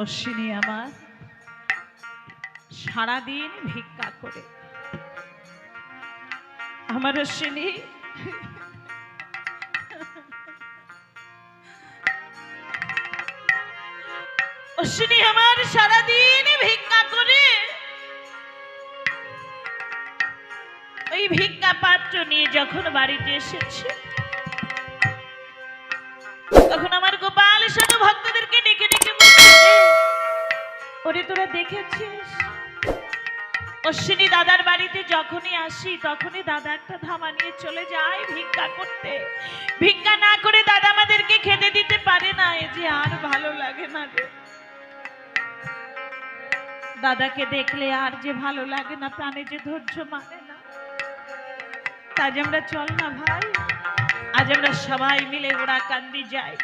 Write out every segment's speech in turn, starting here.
অশ্বিনী আমার, সারাদিন ভিক্ষা করে। আমার অশ্বিনী অশ্বিনী আমার সারাদিন ভিক্ষা করে। ওই ভিক্ষা পাত্র নিয়ে যখন বাড়িতে এসেছে, তখন আমার গোপাল সাধু ভক্তদেরকে ডেকে ডেকে বলছে ওরে তোরা দেখেছিস? অশ্বিনী দাদার বাড়িতে যখনই আসি, তখনই দাদা একটা ধামা নিয়ে চলে যায় ভিক্ষা করতে। ভিক্ষা না করে দাদা আমাদেরকে খেতে দিতে পারে না, এ যে আর ভালো লাগে না রে। দাদাকে দেখলে আর যে ভালো লাগে না, প্রাণে যে ধৈর্য মানে না। আজ আমরা চল না ভাই, আজ আমরা সবাই মিলে ওরা কান্দি যাই।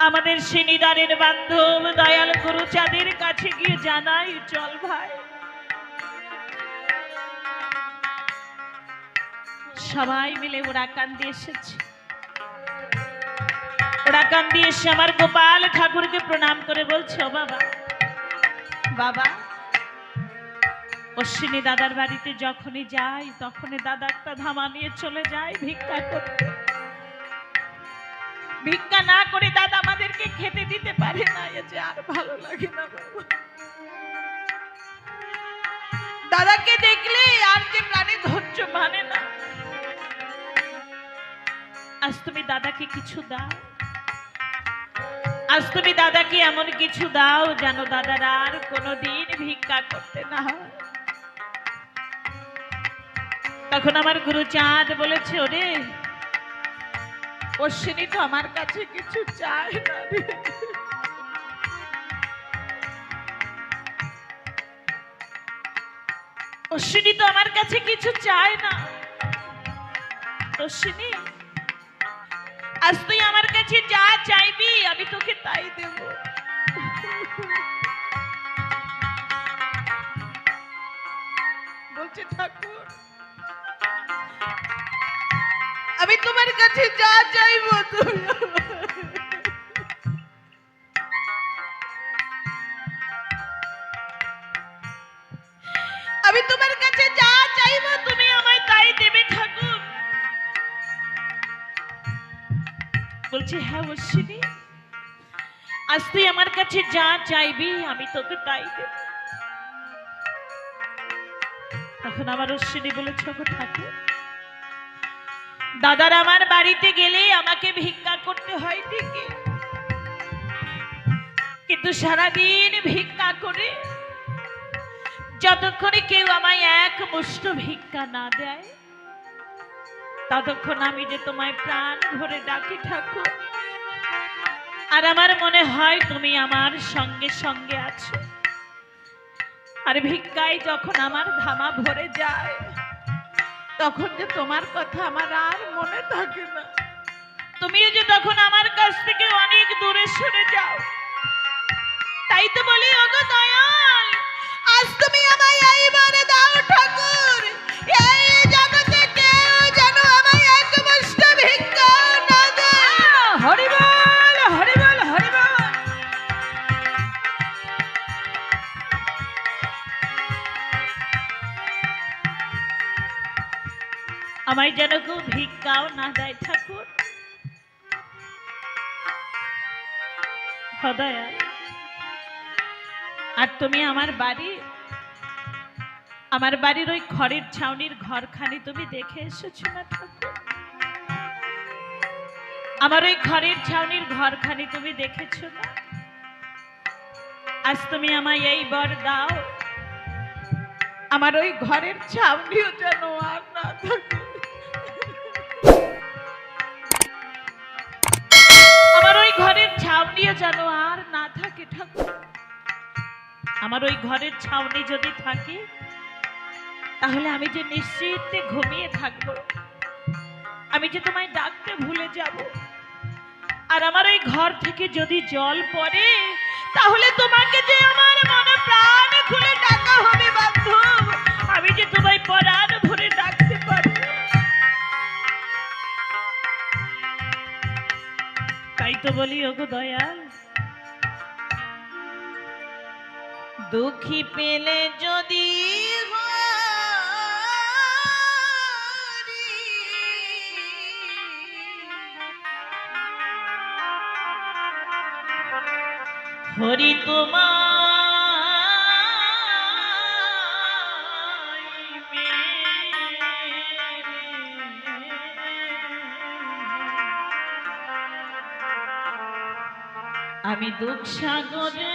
আমাদের সিনিদারের বান্ধব দয়াল গুরু চাঁদের কাছে গিয়ে জানাই, চল ভাই। সবাই মিলে ওরা কান্দি এসেছে। ওরা কান্দি এসে আমার গোপাল ঠাকুরকে প্রণাম করে বলছে, "ও বাবা বাবা, অশ্বিনী দাদার বাড়িতে যখনই যাই, তখনই দাদা একটা ধামা নিয়ে চলে যায় ভিক্ষা করতে। ভিক্ষা না করে দাদা আমাদেরকে খেতে দিতে পারে না যে আর ভালো লাগে না দাদাকে দেখলে আর যে প্রাণে ধৈর্য মানে না। আজ তুমি দাদাকে কিছু দাও। আজ তুমি দাদাকে এমন কিছু দাও যেন দাদার আর কোনোদিন ভিক্ষা করতে না হয়। তখন আমার গুরু চাঁদ বলেছে, ওরে অশ্বিনী তো আমার কাছে কিছু চায় না অশ্বিনী তো আমার কাছে কিছু চায় না। অশ্বিনী, আজ তুই আমার কাছে যা চাইবি, আমি তোকে তাই দেব। বলছে ঠাকুর আমি তোমার কাছে যা চাইব তুমি আমি তোমার কাছে যা তুমি আমায় তাই দেবে ঠাকুর। বলছে হ্যাঁ অশ্বিনী, আজ তুই আমার কাছে যা চাইবি, আমি তোকে তাই দেব। তখন আমার অশ্বিনী বলেছে "ওগো ঠাকুর দাদার আমার বাড়িতে গেলে আমাকে ভিক্ষা করতে হয় ঠিকই। কিন্তু সারাদিন ভিক্ষা করে যতক্ষণে কেউ আমায় এক মুষ্ট ভিক্ষা না দেয়, ততক্ষণ আমি যে তোমায় প্রাণ ভরে ডাকি ঠাকুর। আর আমার মনে হয় তুমি আমার সঙ্গে সঙ্গে আছো। আর ভিক্ষায় যখন আমার ধামা ভরে যায় তখন যে তোমার কথা আমার আর মনে থাকে না। তুমিও যে তখন আমার কাছ থেকে অনেক দূরে সরে যাও। তাই তো বলি, ওগো দয়াল, আজ তুমি আমায় এইবারে দাও ঠাকুর, এই আমায় যেন কেউ ভিক্ষাও না দেয় ঠাকুর। আর তুমি আমার বাড়ি, আমার বাড়ির ওই খড়ের ছাউনির ঘরখানি তুমি দেখে এসেছ না ঠাকুর? আমার ওই ঘরের ছাউনির ঘরখানি তুমি দেখেছ না? আজ তুমি আমায় এই বর দাও, আমার ওই ঘরের ছাউনিও যেন আর না থাকে ছাউনিও যেন আর না থাকে ঠাকুর। আমার ওই ঘরের ছাউনি যদি থাকে, তাহলে আমি যে নিশ্চিতে ঘুমিয়ে থাকব, আমি যে তোমায় ডাকতে ভুলে যাব, আর আমার ওই ঘর থেকে যদি জল পড়ে, তাহলে তোমাকে যে আমার মনে প্রাণ খুলে ডাকা হবে বান্ধব আমি যে তোমায় পরাণ তাই তো বলি ওগো দয়াল। দুঃখী পেলে যদি হরি। তোমার আমি দুঃখ সাগরে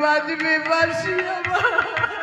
বাজবে বাসি আমার আমার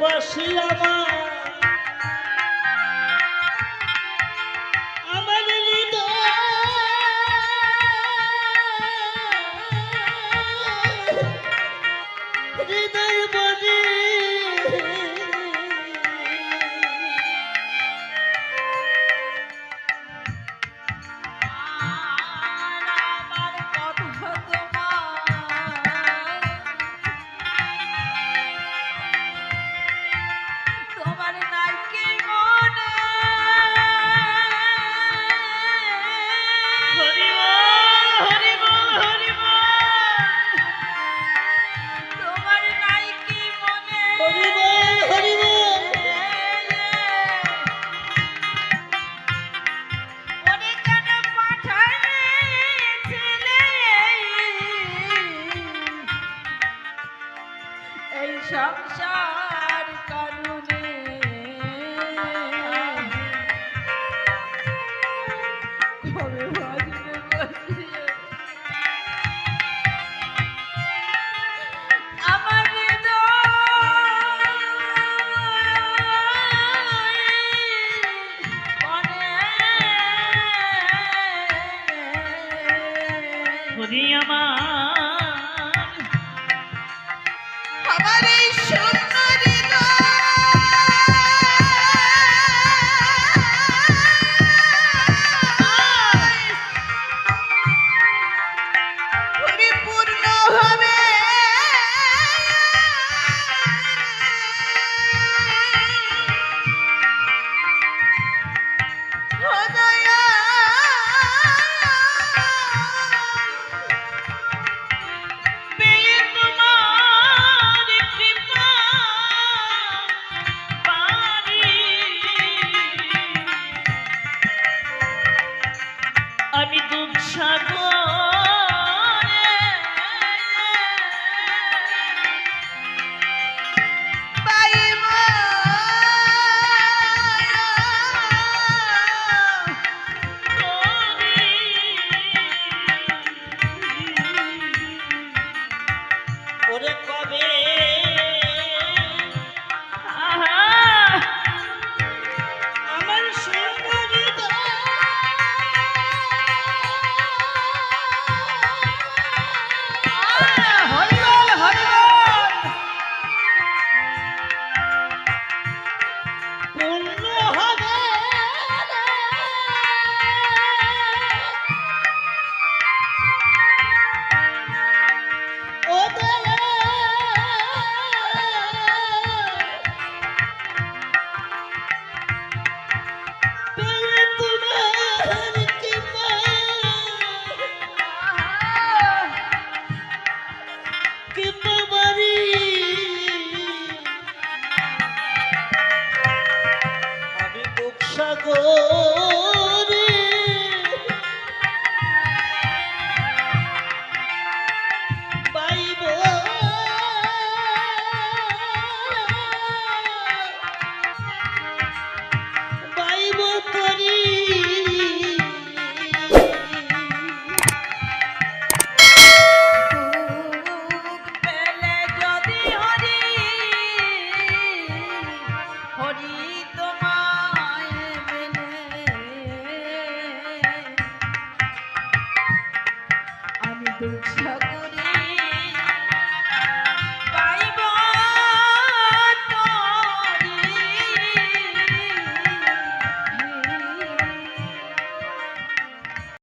বাসি আমার।